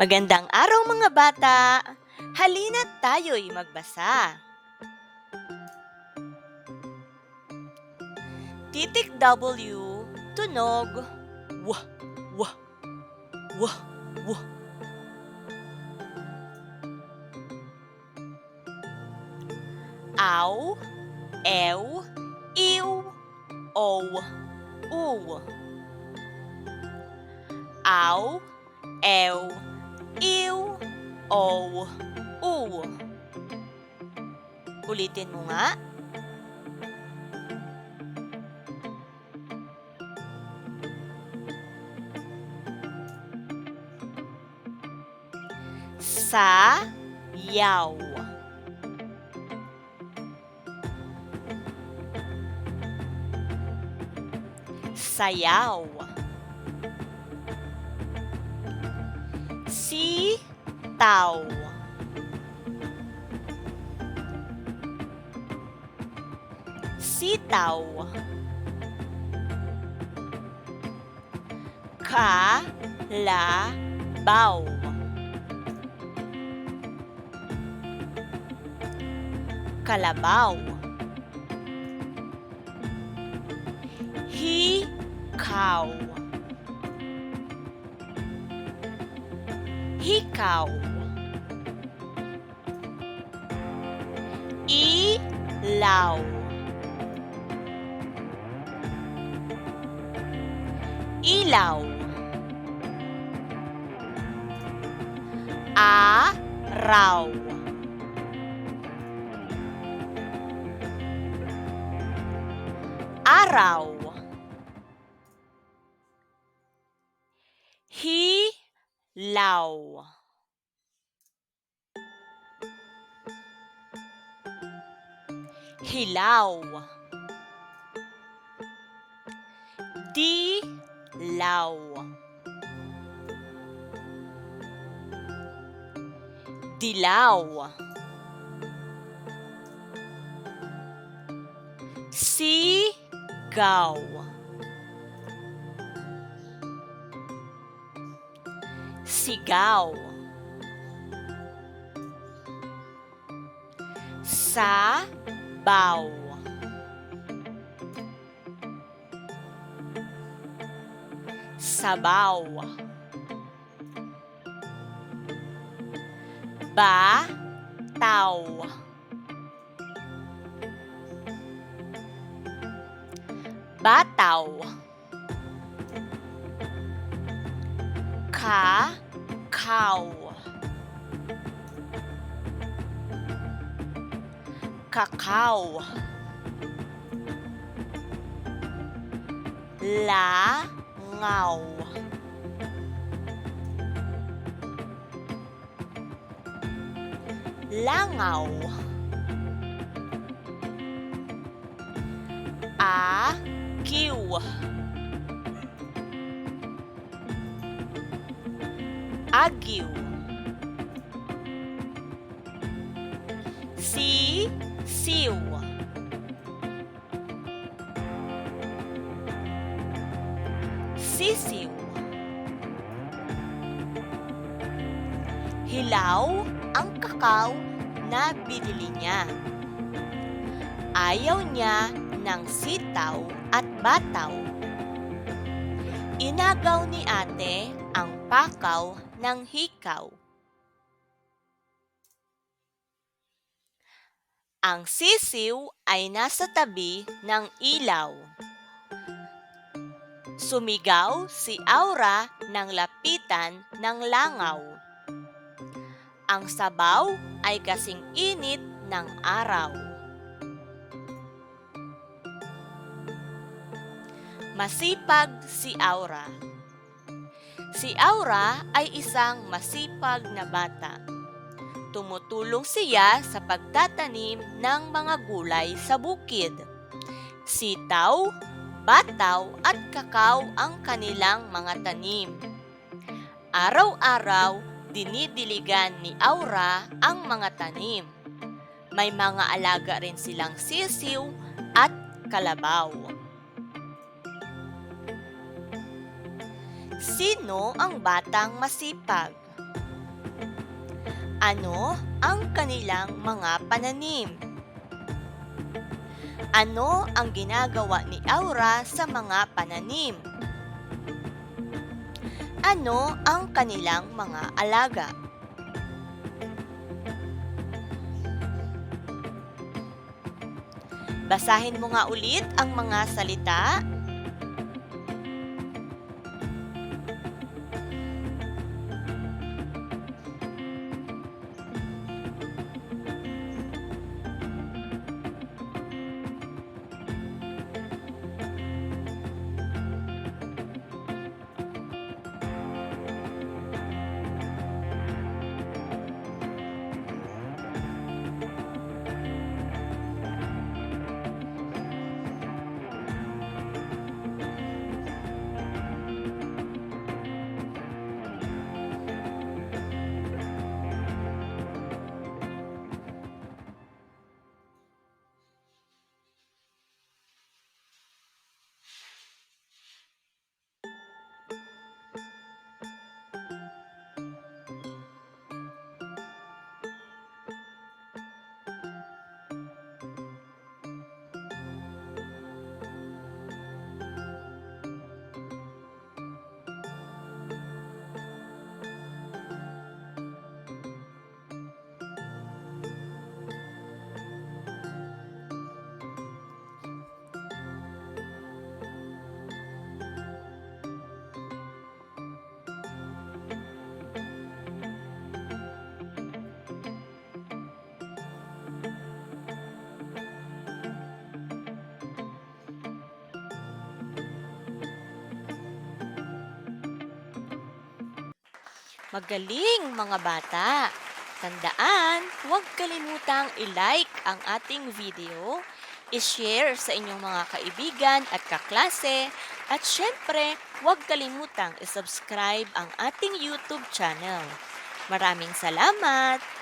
Magandang araw mga bata! Halina't tayo'y magbasa. Titik W, tunog, wah, wah, wah, wah. Aw, ew, iw, ow, uw. Aw, ew, iw, ow, uw. Ulitin mo nga. Sa, yaw. Sayaw. Si, taw. Sitaw. Ka, la, baw. Kalabaw. Hikaw. Hikaw. Ilaw. Ilaw. Araw. Araw. Hilaw. Hilaw. Dilaw. Dilaw. Sigaw. Sigaw. Sabaw. Sabaw. Bataw. Bataw. Kakaw. Kakao. Langaw. Langaw. Akiw. Agiw. Sisiw. Sisiw. Hilaw ang kakao na binili niya. Ayaw niya ng sitaw at bataw. Inagaw ni ate ang pakaw ng hikaw. Ang sisiw ay nasa tabi ng ilaw. Sumigaw si Aura ng lapitan ng langaw. Ang sabaw ay kasing init ng araw. Masipag si Aura. Si Aura ay isang masipag na bata. Tumutulong siya sa pagtatanim ng mga gulay sa bukid. Sitaw, bataw at kakao ang kanilang mga tanim. Araw-araw, dinidiligan ni Aura ang mga tanim. May mga alaga rin silang sisiw at kalabaw. Sino ang batang masipag? Ano ang kanilang mga pananim? Ano ang ginagawa ni Aura sa mga pananim? Ano ang kanilang mga alaga? Basahin mo nga ulit ang mga salita. Magaling mga bata! Tandaan, huwag kalimutang i-like ang ating video, i-share sa inyong mga kaibigan at kaklase, at syempre, huwag kalimutang i-subscribe ang ating YouTube channel. Maraming salamat!